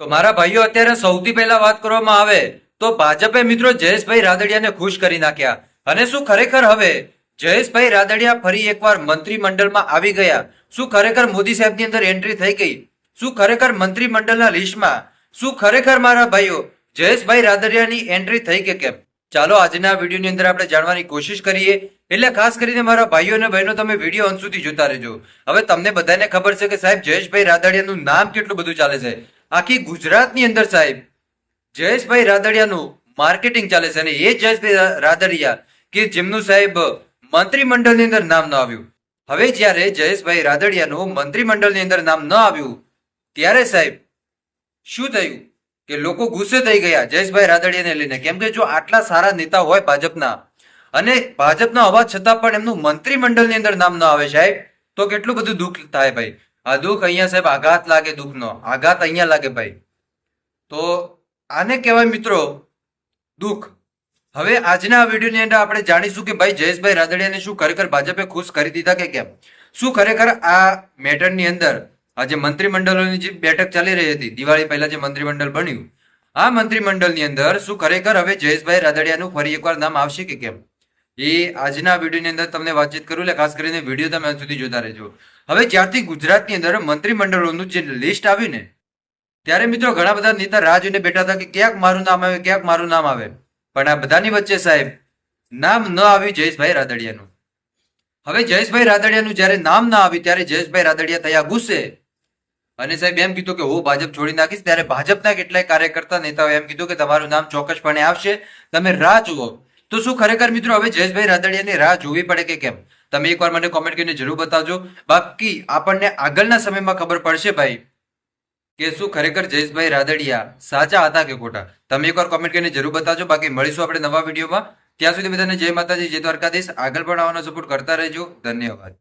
તો મારા ભાઈઓ, અત્યારે સૌથી પહેલા વાત કરવામાં આવે તો ભાજપે મિત્રો જયેશભાઈ રાદડિયાને ખુશ કરી નાખ્યા. અને શું ખરેખર હવે જયેશભાઈ રાદડિયા ફરી એકવાર મંત્રીમંડળમાં આવી ગયા? શું ખરેખર મોદી સાહેબની અંદર એન્ટ્રી થઈ ગઈ? શું ખરેખર મંત્રીમંડળના લિસ્ટમાં શું ખરેખર મારા ભાઈઓ, જયેશભાઈ રાદડિયાની એન્ટ્રી થઈ કે કેમ? ચાલો, આજના વિડીયોની અંદર આપણે જાણવાની કોશિશ કરીએ. એટલે ખાસ કરીને મારા ભાઈઓ અને બહેનો, તમે વીડિયો અંત સુધી જોતા રહેજો. હવે તમને બધાને ખબર છે કે સાહેબ, જયેશભાઈ રાદડિયાનું નામ કેટલું બધું ચાલે છે. આખી ગુજરાતની અંદર સાહેબ, જયેશભાઈ રાદડિયાનું માર્કેટિંગ ચાલે છે અને એ જયેશભાઈ રાદડિયા કે જેમનું સાહેબ મંત્રીમંડળની અંદર નામ ન આવ્યું. હવે જ્યારે જયેશભાઈ રાદડિયાનું મંત્રીમંડળની અંદર નામ ન આવ્યું, ત્યારે સાહેબ શું થયું કે લોકો ગુસ્સે થઈ ગયા જયેશભાઈ રાદડિયાને લઈને? કેમ કે જો આટલા સારા નેતા હોય ભાજપના, અને ભાજપના હોવા છતાં પણ એમનું મંત્રીમંડળની અંદર નામ ન આવે સાહેબ, તો કેટલું બધું દુઃખ થાય ભાઈ. આ દુઃખ અહીંયા સાહેબ આઘાત લાગે, દુઃખનો. આઘાત અહીંયા લાગે ભાઈ. તો આને કહેવાય મિત્રો દુઃખ. હવે આજના વિડીયોની અંદર આપણે જાણીશું કે ભાઈ જયેશભાઈ રાદડિયાને શું ખરેખર ભાજપે ખુશ કરી દીધા કે કેમ? શું ખરેખર આ મેટરની અંદર આજે મંત્રીમંડળોની જે બેઠક ચાલી રહી હતી, દિવાળી પહેલા જે મંત્રીમંડળ બન્યું, આ મંત્રીમંડળની અંદર શું ખરેખર હવે જયેશભાઈ રાદડિયાનું ફરી એકવાર નામ આવશે કે કેમ? એ આજના વિડીયોની અંદર તમને વાતચીત કરું, એટલે ખાસ કરીને વીડિયો તમે અંત સુધી જોતા રહેજો. હવે જ્યારથી ગુજરાતની અંદર મંત્રીમંડળોનું જે લિસ્ટ આવ્યું ને, ત્યારે મિત્રો ઘણા બધા નેતા રાહ જોઈને બેઠા હતા કે ક્યાંક મારું નામ આવે, ક્યાંક મારું નામ આવે. પણ આ બધાની વચ્ચે સાહેબ, નામ ન આવ્યું જયેશભાઈ રાદડિયાનું. હવે જયેશભાઈ રાદડિયાનું જ્યારે નામ ના આવ્યું, ત્યારે જયેશભાઈ રાદડિયા થયા ગુસ્સે. અને સાહેબ એમ કીધું કે હું ભાજપ છોડી નાખીશ, ત્યારે ભાજપના કેટલાય કાર્યકર્તા નેતાઓ એમ કીધું કે તમારું નામ ચોક્કસપણે આવશે. તમે રાહ જુઓ. તો શું ખરેખર મિત્રો, હવે જયેશભાઈ રાદડિયાની રાહ જોવી પડે કે કેમ? તમે એકવાર મને કોમેન્ટ કરીને જરૂર બતાવજો. બાકી આપણને આગળના સમયમાં ખબર પડશે ભાઈ કે શું ખરેખર જયેશભાઈ રાદડિયા સાચા હતા કે ખોટા. તમે એકવાર કોમેન્ટ કરીને જરૂર બતાવજો. બાકી મળીશું આપણે નવા વિડીયોમાં. ત્યાં સુધી બધાને જય માતાજી, જય દ્વારકાધીશ. આગળ પણ આવવાનો સપોર્ટ કરતા રહેજો. ધન્યવાદ.